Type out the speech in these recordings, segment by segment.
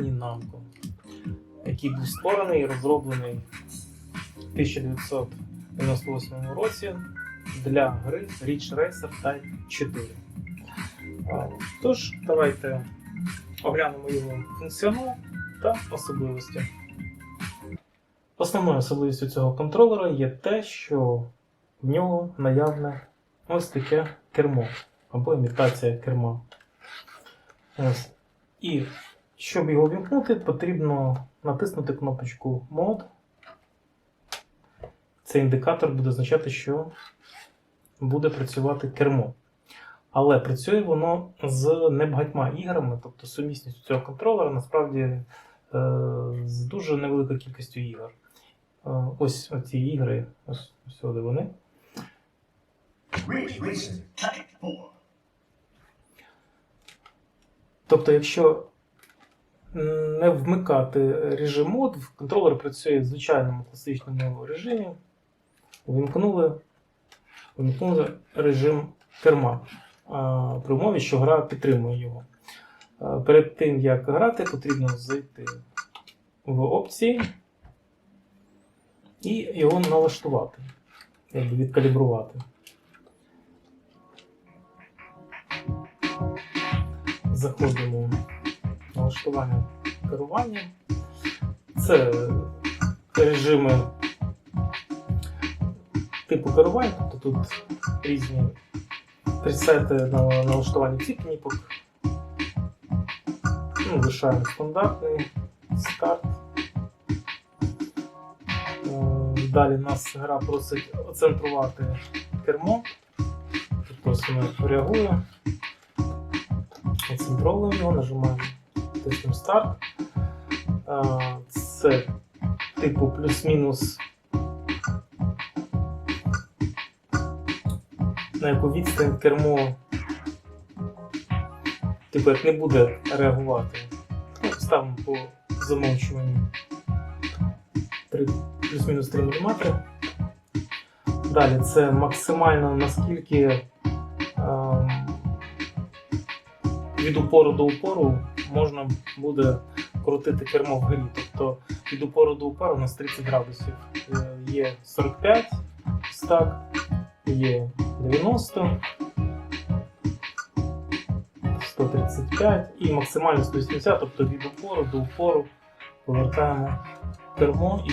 компанії Namco, який був створений і розроблений в 1998 році для гри Ridge Racer Type 4. Тож, давайте оглянемо його функціонал та особливості. Основною особливістю цього контролера є те, що в нього наявне ось таке кермо або імітація керма. Ось. І щоб його вімкнути, потрібно натиснути кнопочку Mode. Цей індикатор буде означати, що буде працювати кермо. Але працює воно з небагатьма іграми, тобто сумісністю цього контролера насправді е, з дуже невеликою кількістю ігор. Е, ось ці ігри, ось сюди вони. Ridge Racing Type 4. Тобто, якщо не вмикати режим мод, контролер працює в звичайному класичному режимі. Увімкнули, увімкнули режим керма а, при умові, що гра підтримує його. Перед тим, як грати, потрібно зайти в опції і його налаштувати, якби відкалібрувати. Заходимо налаштування керування. Це режими типу керування, тобто тут різні пресети на налаштування цих кніпок. Ну, лишаємо стандартний старт. Е, Далі нас гра просить оцентрувати кермо. Тобто воно реагує. Оцентровуємо його, нажимаємо тиснемо старт. Це типу плюс-мінус. На яку відстань кермо типу як не буде реагувати. Ну, ставимо по замовчуванню плюс-мінус 3 мм. Далі це максимально наскільки ем, від упору до упору можна буде крутити кермо в грі. Тобто від упору до упору у нас 30 градусів. Е, Є 45 стак, є 90, 135 і максимально 180, тобто від упору до упору повертаємо кермо і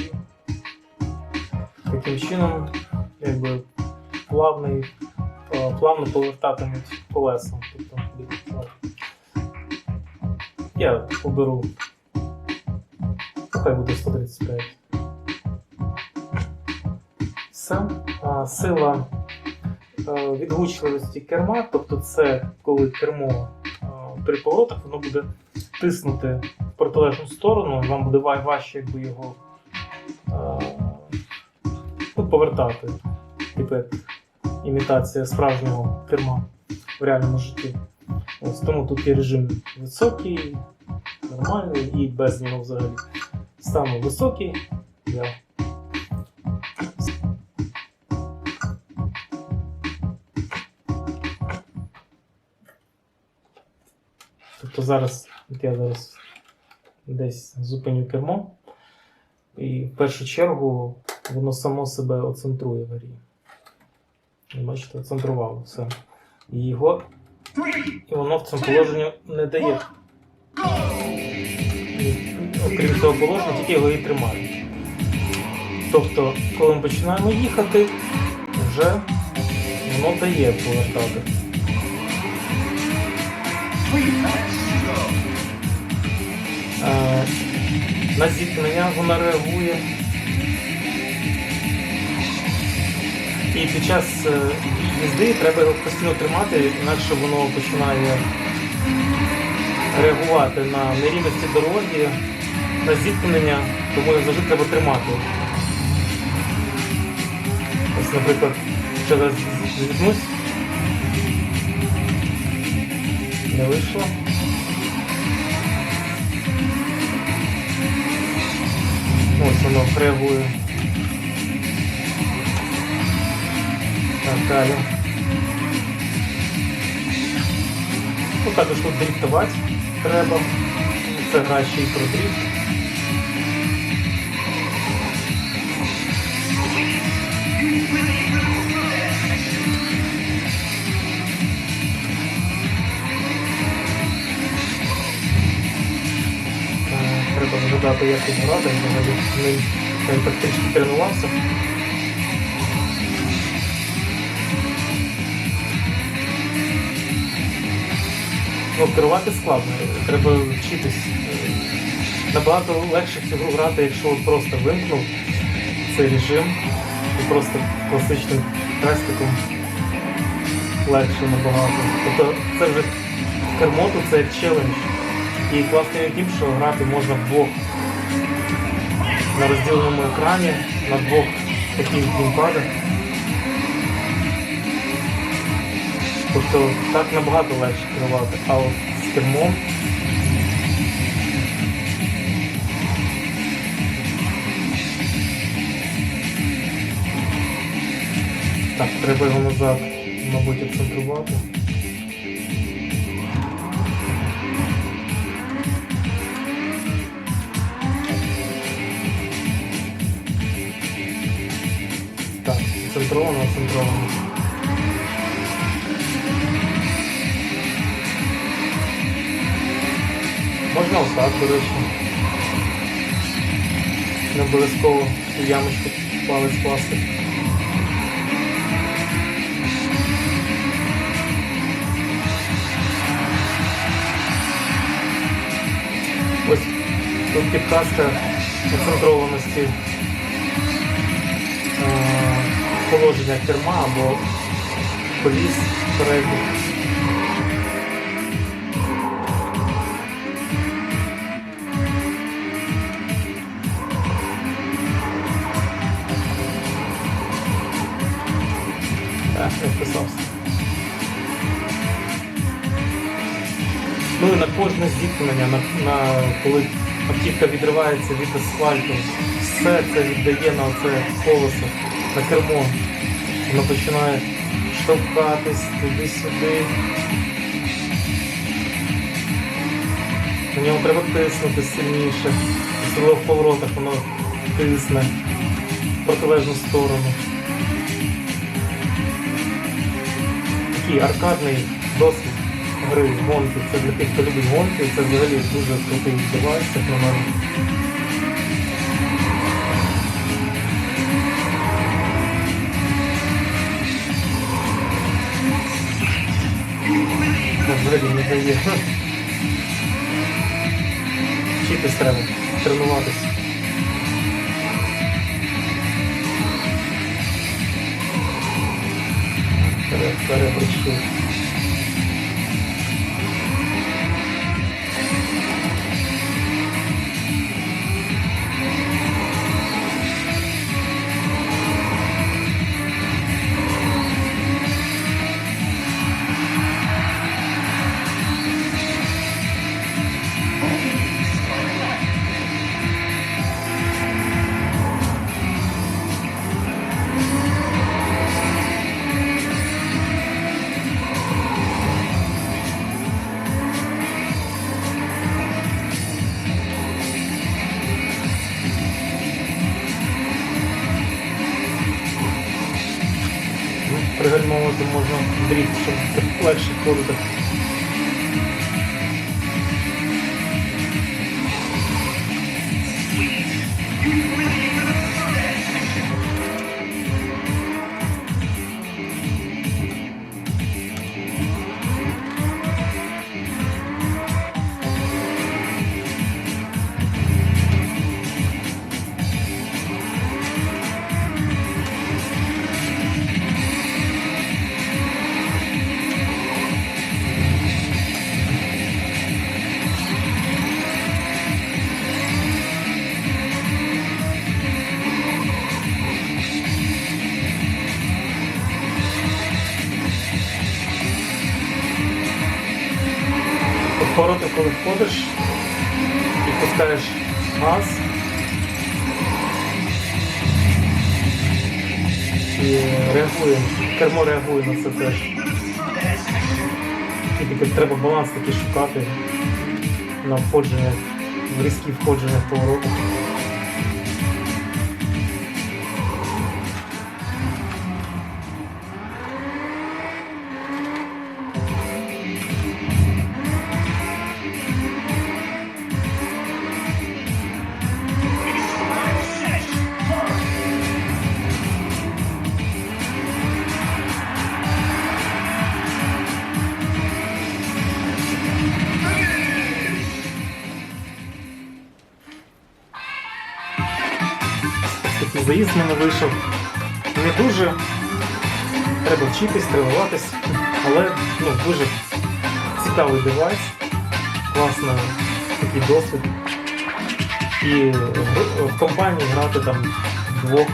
таким чином якби плавний, е, плавно повертатимуть колеса. Я оберу. Хай буде 135. Все. А, Сила е, відгучливості керма, тобто це коли кермо е, при поворотах, воно буде тиснути в протилежну сторону, і вам буде важче якби його е, ну, повертати. Типу імітація справжнього керма в реальному житті. Ось тому тут є режим високий, нормальний і без нього взагалі. Ставимо високий. Я. Тобто зараз я зараз десь зупиню кермо, і в першу чергу воно само себе оцентрує в грі. Бачите, оцентрувало все. І його і воно в цьому положенні не дає. Окрім цього положення, тільки його і тримає. Тобто, коли ми починаємо їхати, вже воно дає повертати. Е, На зіткнення вона реагує. І під час е, їзди треба його постійно тримати, інакше воно починає реагувати на нерівності дороги, на зіткнення, тому його завжди треба тримати. Ось, наприклад, ще раз зіткнусь. Не вийшло. Ось воно реагує. Далі. Ну, також тут дріфтувати треба. Це гра ще про дріфт. Е, Треба згадати, як тут грати, взагалі ним я практично тренувався. Ну, керувати складно, треба вчитись. Е, Набагато легше в цю грати, якщо просто вимкнув цей режим і просто класичним крестиком легше набагато. Тобто це вже кермо тут це як челендж. І класно є тим, що грати можна вдвох на розділеному екрані, на двох таких геймпадах. Тобто так набагато легше керувати, а от з кермом Так, треба його назад, мабуть, акцентрувати. Так, центровано, центровано. Можна до речі. Не обов'язково в ямочку палець класти. Ось тут підказка концентрованості е, положення керма або коліс передніх. Вписався. Ну і на кожне зіткнення, на, на, коли автівка відривається від асфальту, все це віддає на це колесо, на кермо. Воно починає штовхатись туди-сюди. На нього треба тиснути сильніше. Особливо в поворотах воно тисне в протилежну сторону. Такий аркадний досвід гри гонки. Це для тих, хто любить гонки, це взагалі дуже крутий девайс, як на мене. Взагалі не дає. Вчитись треба, тренуватись. Перебричку. Реагує, кермо реагує на це теж. Тільки треба баланс такий шукати на входження, в різкі входження в повороти. Мене вийшов не дуже. Треба вчитись, тренуватись, але ну, дуже цікавий девайс, класний такий досвід. І в- в компанії грати там двох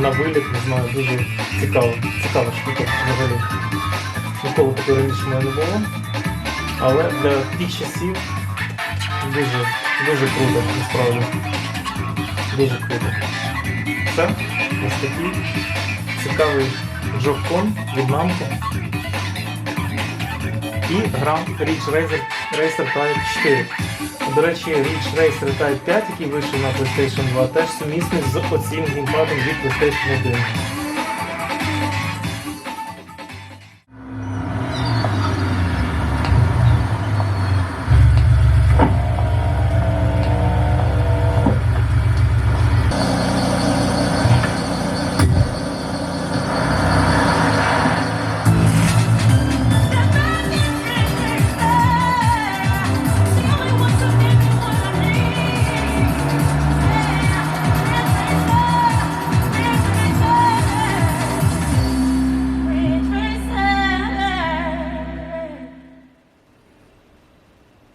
на виліт, не знаю, дуже цікаво, цікава штука взагалі. Ніколи такого раніше мене не було. Але для тих часів дуже, дуже круто, насправді. Дуже круто. Ось такий цікавий жовкон від мамки. І грам Ridge Racer, Racer Type 4. До речі, Ridge Racer Type 5, який вийшов на PlayStation 2, теж сумісний з оцим геймпадом від PlayStation 1.